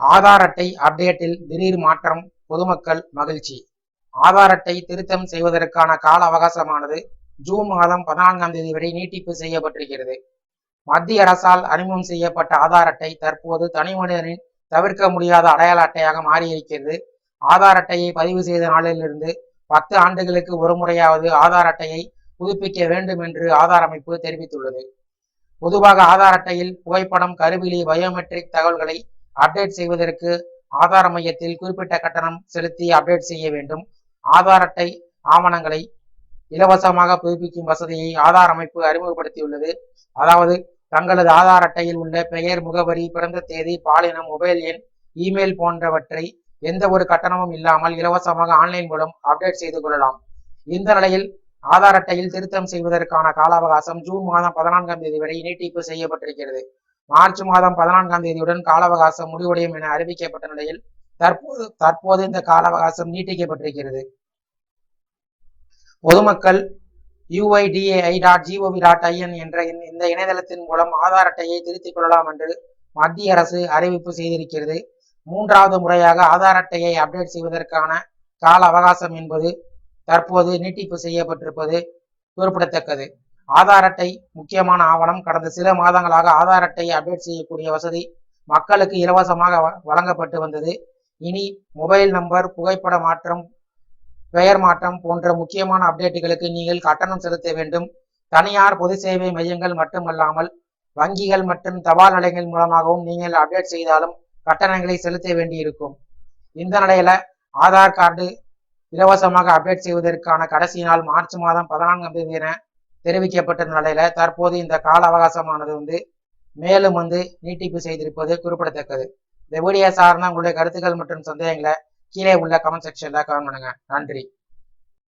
ஆதார் அட்டை அப்டேட்டில் திடீர் மாற்றம் பொதுமக்கள் மகிழ்ச்சி. ஆதார் அட்டை திருத்தம் செய்வதற்கான கால அவகாசமானது ஜூன் மாதம் பதினான்காம் தேதி வரை நீட்டிப்பு செய்யப்பட்டிருக்கிறது. மத்திய அரசால் அறிமுகம் செய்யப்பட்ட ஆதார் அட்டை தற்போது தனிமனிதனின் தவிர்க்க முடியாத அடையாள அட்டையாக மாறியிருக்கிறது. ஆதார் அட்டையை பதிவு செய்த நாளிலிருந்து பத்து ஆண்டுகளுக்கு ஒரு முறையாவது ஆதார் அட்டையை புதுப்பிக்க வேண்டும் என்று ஆதார் அமைப்பு தெரிவித்துள்ளது. பொதுவாக ஆதார் அட்டையில் புகைப்படம் கருவிலி பயோமெட்ரிக் தகவல்களை அப்டேட் செய்வதற்கு ஆதார் மையத்தில் குறிப்பிட்ட கட்டணம் செலுத்தி அப்டேட் செய்ய வேண்டும். ஆதார் அட்டை ஆவணங்களை இலவசமாக புதுப்பிக்கும் வசதியை ஆதார் அமைப்பு அறிமுகப்படுத்தியுள்ளது. அதாவது தங்களது ஆதார் அட்டையில் உள்ள பெயர் முகவரி பிறந்த தேதி பாலினம் மொபைல் எண் இமெயில் போன்றவற்றை எந்த ஒரு கட்டணமும் இல்லாமல் இலவசமாக ஆன்லைன் மூலம் அப்டேட் செய்து கொள்ளலாம். இந்த நிலையில் ஆதார் அட்டையில் திருத்தம் செய்வதற்கான கால அவகாசம் ஜூன் மாதம் பதினான்காம் தேதி வரை நீட்டிப்பு செய்யப்பட்டிருக்கிறது. மார்ச் மாதம் பதினான்காம் தேதியுடன் கால அவகாசம் முடிவடையும் என அறிவிக்கப்பட்ட நிலையில் தற்போது தற்போது இந்த கால அவகாசம் நீட்டிக்கப்பட்டிருக்கிறது. பொதுமக்கள் UIDAI dot G O V dot I N என்ற இந்த- இந்த இணையதளத்தின் மூலம் ஆதார் அட்டையை திருத்திக் கொள்ளலாம் என்று மத்திய அரசு அறிவிப்பு செய்திருக்கிறது. மூன்றாவது முறையாக ஆதார் அட்டையை அப்டேட் செய்வதற்கான கால அவகாசம் என்பது தற்போது நீட்டிப்பு செய்யப்பட்டிருப்பது குறிப்பிடத்தக்கது. ஆதார் அட்டை முக்கியமான ஆவணம் கடந்த சில மாதங்களாக ஆதார் அட்டையை அப்டேட் செய்யக்கூடிய வசதி மக்களுக்கு இலவசமாக வ- வழங்கப்பட்டு வந்தது. இனி மொபைல் நம்பர் புகைப்பட மாற்றம் பெயர் மாற்றம் போன்ற முக்கியமான அப்டேட்டுகளுக்கு நீங்கள் கட்டணம் செலுத்த வேண்டும். தனியார் பொது சேவை மையங்கள் மட்டுமல்லாமல் வங்கிகள் மற்றும் தபால் நிலையங்கள் மூலமாகவும் நீங்கள் அப்டேட் செய்தாலும் கட்டணங்களை செலுத்த வேண்டியிருக்கும். இந்த நிலையில ஆதார் கார்டு இலவசமாக அப்டேட் செய்வதற்கான கடைசி நாள் மார்ச் மாதம் பதினான்காம் தேதி என தெரிவிக்கப்பட்ட நிலையில தற்போது இந்த கால அவகாசமானது வந்து மேலும் வந்து நீட்டிப்பு செய்திருப்பது குறிப்பிடத்தக்கது. இந்த வீடியோ சார்ந்த உங்களுடைய கருத்துக்கள் மற்றும் சந்தேகங்களை கீழே உள்ள கமெண்ட் செக்ஷன்ல கமெண்ட் பண்ணுங்க. நன்றி.